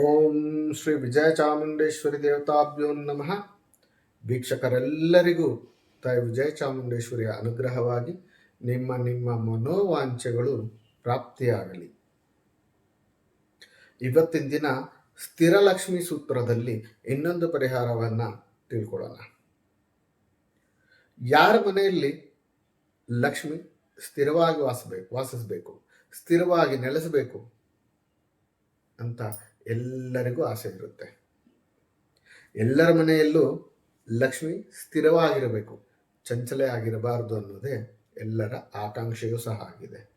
ಓಂ ಶ್ರೀ ವಿಜಯ ಚಾಮುಂಡೇಶ್ವರಿ ದೇವತಾಭ್ಯೋ ನಮಃ. ವೀಕ್ಷಕರೆಲ್ಲರಿಗೂ ತಾಯಿ ವಿಜಯ ಚಾಮುಂಡೇಶ್ವರಿಯ ಅನುಗ್ರಹವಾಗಿ ನಿಮ್ಮ ನಿಮ್ಮ ಮನೋವಾಂಛೆಗಳು ಪ್ರಾಪ್ತಿಯಾಗಲಿ. ಇವತ್ತಿನ ದಿನ ಸ್ಥಿರಲಕ್ಷ್ಮಿ ಸೂತ್ರದಲ್ಲಿ ಇನ್ನೊಂದು ಪರಿಹಾರವನ್ನು ತಿಳ್ಕೊಳ್ಳೋಣ. ಯಾರ ಮನೆಯಲ್ಲಿ ಲಕ್ಷ್ಮಿ ಸ್ಥಿರವಾಗಿ ವಾಸಬೇಕು, ವಾಸಿಸಬೇಕು, ಸ್ಥಿರವಾಗಿ ನೆಲೆಸಬೇಕು ಅಂತ ಎಲ್ಲರಿಗೂ ಆಸೆ ಇರುತ್ತೆ. ಎಲ್ಲರ ಮನೆಯಲ್ಲೂ ಲಕ್ಷ್ಮಿ ಸ್ಥಿರವಾಗಿರಬೇಕು. ಚಂಚಲೆ ಆಗಿರಬಾರದು ಅನ್ನೋದೇ ಎಲ್ಲರ ಆಕಾಂಕ್ಷೆಯೂ ಸಹ ಆಗಿದೆ.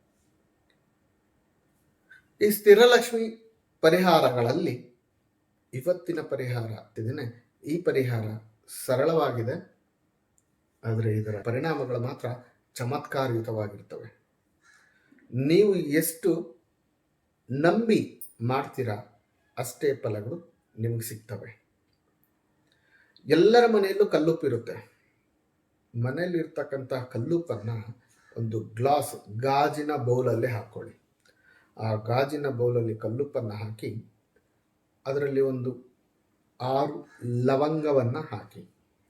ಈ ಸ್ಥಿರಲಕ್ಷ್ಮಿ ಪರಿಹಾರಗಳಲ್ಲಿ ಇವತ್ತಿನ ಪರಿಹಾರ ಆಗ್ತಿದ್ದೇನೆ ಈ ಪರಿಹಾರ ಸರಳವಾಗಿದೆ. ಆದರೆ ಇದರ ಪರಿಣಾಮಗಳು ಮಾತ್ರ ಚಮತ್ಕಾರಯುತವಾಗಿರ್ತವೆ. ನೀವು ಎಷ್ಟು ನಂಬಿ ಮಾಡ್ತೀರಾ ಅಷ್ಟೇ ಫಲಗಳು ನಿಮಗೆ ಸಿಗ್ತವೆ. ಎಲ್ಲರ ಮನೆಯಲ್ಲೂ ಕಲ್ಲುಪ್ಪಿರುತ್ತೆ ಮನೆಯಲ್ಲಿರ್ತಕ್ಕಂಥ ಕಲ್ಲುಪ್ಪನ್ನು ಒಂದು ಗ್ಲಾಸ್ ಗಾಜಿನ ಬೌಲಲ್ಲೇ ಹಾಕ್ಕೊಳ್ಳಿ. ಆ ಗಾಜಿನ ಬೌಲಲ್ಲಿ ಕಲ್ಲುಪ್ಪನ್ನು ಹಾಕಿ, ಅದರಲ್ಲಿ ಒಂದು ಆರು ಲವಂಗವನ್ನು ಹಾಕಿ.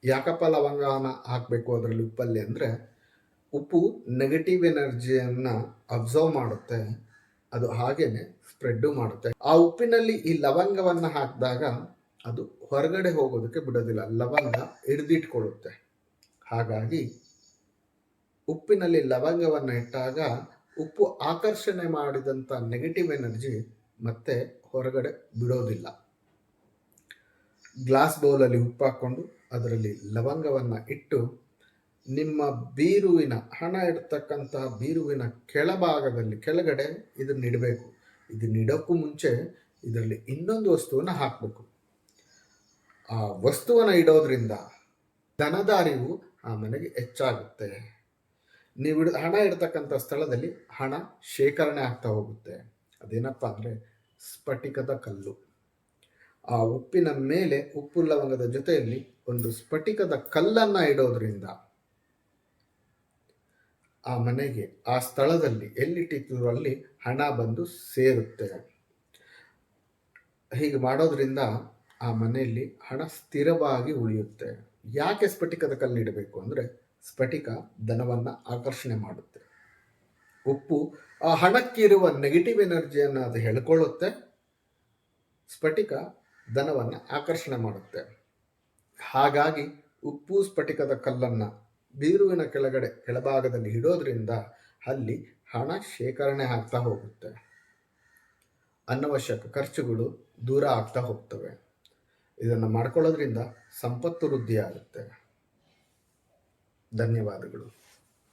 ಯಾಕಪ್ಪ ಲವಂಗನ ಹಾಕಬೇಕು ಅದರಲ್ಲಿ ಉಪ್ಪಲ್ಲಿ ಅಂದರೆ ಉಪ್ಪು ನೆಗೆಟಿವ್ ಎನರ್ಜಿಯನ್ನು ಅಬ್ಸರ್ವ್ ಮಾಡುತ್ತೆ. ಅದು ಹಾಗೇನೆ ಸ್ಪ್ರೆಡ್ಡು ಮಾಡುತ್ತೆ. ಆ ಉಪ್ಪಿನಲ್ಲಿ ಈ ಲವಂಗವನ್ನು ಹಾಕಿದಾಗ ಅದು ಹೊರಗಡೆ ಹೋಗೋದಕ್ಕೆ ಬಿಡೋದಿಲ್ಲ, ಲವಂಗ ಹಿಡಿದಿಟ್ಕೊಳ್ಳುತ್ತೆ. ಹಾಗಾಗಿ ಉಪ್ಪಿನಲ್ಲಿ ಲವಂಗವನ್ನು ಇಟ್ಟಾಗ ಉಪ್ಪು ಆಕರ್ಷಣೆ ಮಾಡಿದಂಥ ನೆಗೆಟಿವ್ ಎನರ್ಜಿ ಮತ್ತೆ ಹೊರಗಡೆ ಬಿಡೋದಿಲ್ಲ. ಗ್ಲಾಸ್ ಬೌಲಲ್ಲಿ ಉಪ್ಪು ಹಾಕ್ಕೊಂಡು ಅದರಲ್ಲಿ ಲವಂಗವನ್ನು ಇಟ್ಟು ನಿಮ್ಮ ಬೀರುವಿನ, ಹಣ ಇಡ್ತಕ್ಕಂತಹ ಬೀರುವಿನ ಕೆಳಭಾಗದಲ್ಲಿ, ಕೆಳಗಡೆ ಇದನ್ನ ಇಡಬೇಕು ಇದನ್ನ ಇಡೋಕ್ಕೂ ಮುಂಚೆ ಇದರಲ್ಲಿ ಇನ್ನೊಂದು ವಸ್ತುವನ್ನು ಹಾಕಬೇಕು. ಆ ವಸ್ತುವನ್ನು ಇಡೋದ್ರಿಂದ ಧನದಾರಿವು ಆ ಮನೆಗೆ ಹೆಚ್ಚಾಗುತ್ತೆ. ನೀವು ಇಡ, ಹಣ ಇಡ್ತಕ್ಕಂಥ ಸ್ಥಳದಲ್ಲಿ ಹಣ ಶೇಖರಣೆ ಆಗ್ತಾ ಹೋಗುತ್ತೆ. ಅದೇನಪ್ಪ ಅಂದರೆ ಸ್ಫಟಿಕದ ಕಲ್ಲು. ಆ ಉಪ್ಪಿನ ಮೇಲೆ ಉಪ್ಪು ಲವಂಗದ ಜೊತೆಯಲ್ಲಿ ಒಂದು ಸ್ಫಟಿಕದ ಕಲ್ಲನ್ನು ಇಡೋದ್ರಿಂದ ಆ ಮನೆಗೆ, ಆ ಸ್ಥಳದಲ್ಲಿ ಎಲ್ಲಿಟ್ಟಿದ್ರು ಅಲ್ಲಿ ಹಣ ಬಂದು ಸೇರುತ್ತೆ. ಹೀಗೆ ಮಾಡೋದ್ರಿಂದ ಆ ಮನೆಯಲ್ಲಿ ಹಣ ಸ್ಥಿರವಾಗಿ ಉಳಿಯುತ್ತೆ. ಯಾಕೆ ಸ್ಫಟಿಕದ ಕಲ್ಲು ಇಡಬೇಕು ಅಂದರೆ ಸ್ಫಟಿಕ ಧನವನ್ನು ಆಕರ್ಷಣೆ ಮಾಡುತ್ತೆ. ಉಪ್ಪು ಆ ಹಣಕ್ಕಿರುವ ನೆಗೆಟಿವ್ ಎನರ್ಜಿಯನ್ನು ಅದು ಹೇಳ್ಕೊಳ್ಳುತ್ತೆ. ಸ್ಫಟಿಕ ಧನವನ್ನು ಆಕರ್ಷಣೆ ಮಾಡುತ್ತೆ. ಹಾಗಾಗಿ ಉಪ್ಪು ಸ್ಫಟಿಕದ ಕಲ್ಲನ್ನು ಬೀರುವಿನ ಕೆಳಗಡೆ, ಕೆಳಭಾಗದಲ್ಲಿ ಇಡೋದ್ರಿಂದ ಅಲ್ಲಿ ಹಣ ಶೇಖರಣೆ ಆಗ್ತಾ ಹೋಗುತ್ತೆ. ಅನವಶ್ಯಕ ಖರ್ಚುಗಳು ದೂರ ಆಗ್ತಾ ಹೋಗ್ತವೆ. ಇದನ್ನು ಮಾಡ್ಕೊಳ್ಳೋದ್ರಿಂದ ಸಂಪತ್ತು ವೃದ್ಧಿಯಾಗುತ್ತೆ. ಧನ್ಯವಾದಗಳು.